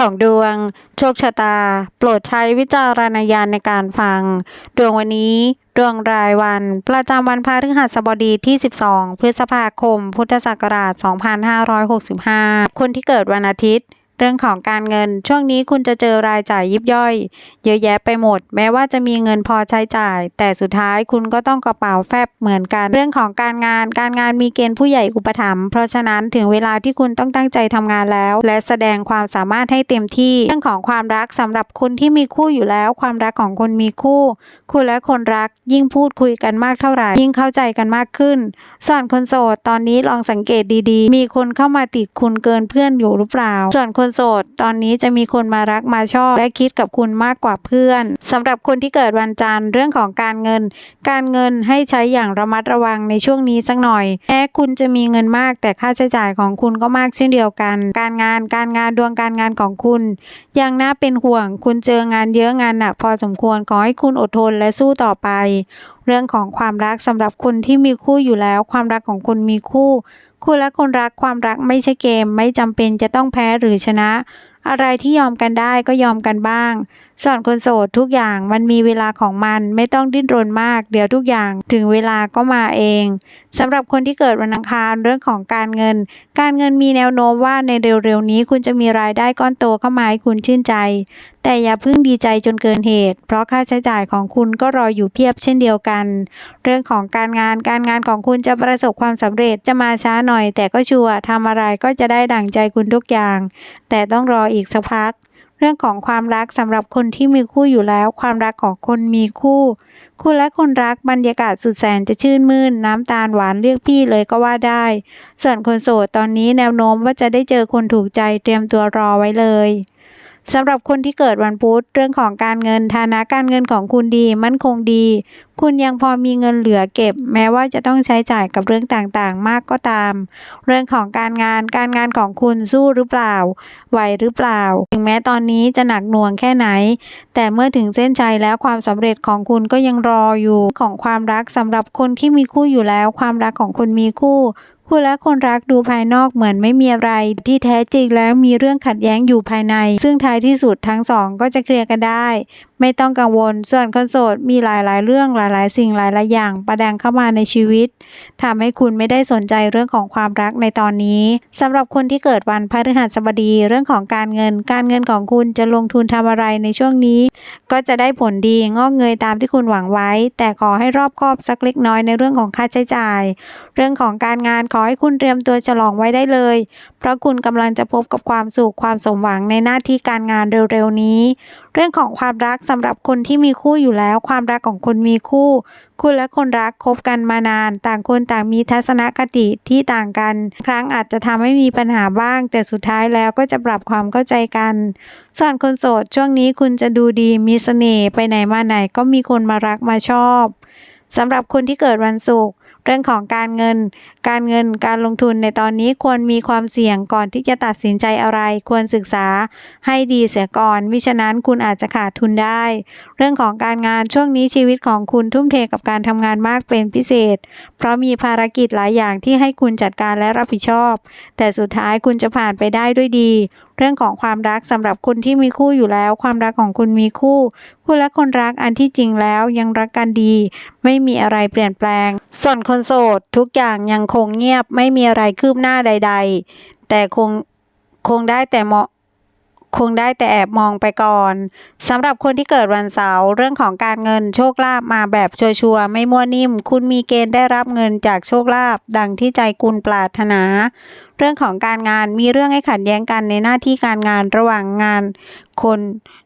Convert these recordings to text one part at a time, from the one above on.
ของดวง โชคชะตา โปรดใช้วิจารณญาณในการฟัง ดวงวันนี้ ดวงรายวัน ประจำวันพฤหัสบดีที่ 12 พฤษภาคม พุทธศักราช 2565 คนที่เกิดวันอาทิตย์ เรื่องของการเงินช่วงนี้คุณจะเจอรายจ่ายยิบย่อย เยอะแยะไปหมด แม้ว่าจะมีเงินพอใช้จ่าย แต่สุดท้ายคุณก็ต้องกระเป๋าแฟบเหมือนกัน เรื่องของการงานการงานมีเกณฑ์ผู้ใหญ่อุปถัมภ์เพราะฉะนั้นถึงเวลาที่คุณต้องตั้งใจทำงานแล้ว และแสดงความสามารถให้เต็มที่ เรื่องของความรักสำหรับคนที่มีคู่อยู่แล้ว ความรักของคนมีคู่ คุณและคนรักยิ่งพูดคุยกันมากเท่าไหร่ ยิ่งเข้าใจกันมากขึ้น ส่วนคนโสดตอนนี้ลองสังเกตดีๆ มีคนเข้ามาติดคุณเกินเพื่อนอยู่หรือเปล่า ส่วนคนโสด ตอนนี้จะมีคนมารักมาชอบ และคิดกับคุณมากกว่าเพื่อนสำหรับคนที่เกิดวันจันทร์เรื่องของการเงิน การเงินให้ใช้อย่างระมัดระวังในช่วงนี้สักหน่อยแม้คุณจะมีเงินมาก แต่ค่าใช้จ่ายของคุณก็มากเช่นเดียวกัน การงานการงานดวงการงานของคุณยังน่าเป็นห่วง คุณเจองานเยอะงานหนักพอสมควรขอให้คุณอดทนและสู้ต่อไป เรื่องของความรักสำหรับคนที่มีคู่อยู่แล้ว ความรักของคุณมีคู่ คู่และคนรักความรักไม่ใช่เกม ไม่จำเป็นจะต้องแพ้หรือชนะ อะไรที่ยอมกันได้ก็ยอมกันบ้าง ส่วนคนโสดทุกอย่างมันมีเวลาของมันไม่ต้องดิ้นรนมาก เดี๋ยวทุกอย่างถึงเวลาก็มาเองสำหรับคนที่เกิดวันอังคารเรื่องของการเงิน การเงินมีแนวโน้มว่าในเร็วๆนี้คุณจะมีรายได้ก้อนโตเข้ามาให้คุณชื่นใจ แต่อย่าเพิ่งดีใจจนเกินเหตุ เพราะค่าใช้จ่ายของคุณก็รออยู่เพียบเช่นเดียวกัน เรื่องของการงานการงานของคุณจะประสบความสำเร็จจะมาช้าหน่อย แต่ก็ชัวร์ทำอะไรก็จะได้ดั่งใจคุณทุกอย่าง แต่ต้องรออีกสักพัก เรื่องของความรักสำหรับคนที่มีคู่อยู่แล้ว ความรักของคนมีคู่ คุณและคนรักบรรยากาศสุดแสนจะชื่นมื่น น้ำตาลหวานเรียกพี่เลยก็ว่าได้ ส่วนคนโสดตอนนี้แนวโน้มว่าจะได้เจอคนถูกใจเตรียมตัวรอไว้เลย สำหรับคนที่เกิดวันพุธเรื่องของการเงินฐานะการเงินของคุณดีมั่นคงดี คุณยังพอมีเงินเหลือเก็บ แม้ว่าจะต้องใช้จ่ายกับเรื่องต่างๆ มากก็ตาม เรื่องของการงานการงานของคุณสู้หรือเปล่าไหวหรือเปล่า ถึงแม้ตอนนี้จะหนักหน่วงแค่ไหน แต่เมื่อถึงเส้นชัยแล้วความสำเร็จของคุณก็ยังรออยู่ของความรักสำหรับคนที่มีคู่อยู่แล้ว ความรักของคุณมีคู่ คุณและคนรักดูภายนอกเหมือนไม่มีอะไรที่แท้จริงแล้วมีเรื่องขัดแย้งอยู่ภายใน ซึ่งท้ายที่สุดทั้งสองก็จะเคลียร์กันได้ ไม่ต้องกังวล ส่วนคนโสดมีหลายๆ เรื่องหลายๆ สิ่งหลายๆอย่างประดังเข้ามาในชีวิตทำให้คุณไม่ได้สนใจเรื่องของความรักในตอนนี้สำหรับคนที่เกิดวันพฤหัสบดีเรื่องของการเงิน การเงินของคุณจะลงทุนทำอะไรในช่วงนี้ ก็จะได้ผลดีงอกเงยตามที่คุณหวังไว้ แต่ขอให้รอบคอบสักเล็กน้อยในเรื่องของค่าใช้จ่าย เรื่องของการงานขอให้คุณเตรียมตัวฉลองไว้ได้เลย เพราะคุณกำลังจะพบกับความสุขความสมหวังในหน้าที่การงานเร็วๆนี้เรื่องของความรักสำหรับคนที่มีคู่อยู่แล้ว ความรักของคนมีคู่ คุณและคนรักคบกันมานาน ต่างคนต่างมีทัศนคติที่ต่างกัน ครั้งอาจจะทำให้มีปัญหาบ้าง แต่สุดท้ายแล้วก็จะปรับความเข้าใจกัน ส่วนคนโสดช่วงนี้คุณจะดูดีมีเสน่ห์ไปไหนมาไหนก็มีคนมารักมาชอบสำหรับคนที่เกิดวันศุกร์เรื่องของการเงินการเงินการลงทุนในตอนนี้ควรมีความเสี่ยงก่อนที่จะตัดสินใจอะไร ควรศึกษาให้ดีเสียก่อน มิฉะนั้นคุณอาจจะขาดทุนได้ เรื่องของการงานช่วงนี้ชีวิตของคุณทุ่มเทกับการทำงานมากเป็นพิเศษ เพราะมีภารกิจหลายอย่างที่ให้คุณจัดการและรับผิดชอบ แต่สุดท้ายคุณจะผ่านไปได้ด้วยดี เรื่องของความรักสำหรับคนที่มีคู่อยู่แล้ว ความรักของคุณมีคู่ คุณและคนรักอันที่จริงแล้วยังรักกันดี ไม่มีอะไรเปลี่ยนแปลง ส่วนคนโสดทุกอย่างยังคงเงียบไม่มีอะไรคืบหน้าใด ๆ แต่คงคงได้แต่เมาคงได้แต่แอบมองไปก่อนสำหรับคนที่เกิดวันเสาร์เรื่องของการเงินโชคลาภมาแบบชัวร์ๆไม่มั่วนิ่ม คุณมีเกณฑ์ได้รับเงินจากโชคลาภดังที่ใจคุณปรารถนา เรื่องของการงานมีเรื่องให้ขัดแย้งกันในหน้าที่การงานระหว่างงานคน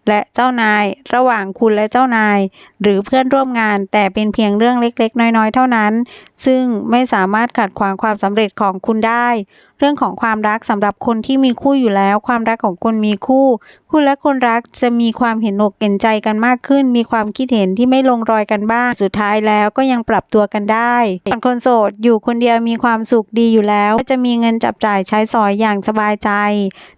และเจ้านาย ระหว่างคุณและเจ้านาย หรือเพื่อนร่วมงาน แต่เป็นเพียงเรื่องเล็กๆ น้อยๆ เท่านั้น ซึ่งไม่สามารถขัดขวางความสำเร็จของคุณได้ เรื่องของความรักสำหรับคนที่มีคู่อยู่แล้ว ความรักของคนมีคู่ คุณและคนรักจะมีความเห็นอกเห็นใจกันมากขึ้น มีความคิดเห็นที่ไม่ลงรอยกันบ้าง สุดท้ายแล้วก็ยังปรับตัวกันได้ส่วนคนโสดอยู่คนเดียวมีความสุขดีอยู่แล้วจะมีเงินจับจ่ายใช้สอยอย่างสบายใจ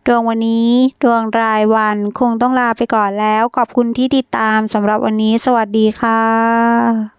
ดวงวันนี้ ดวงรายวันคงต้องลาไปก่อนแล้ว ขอบคุณที่ติดตามสำหรับวันนี้ สวัสดีค่ะ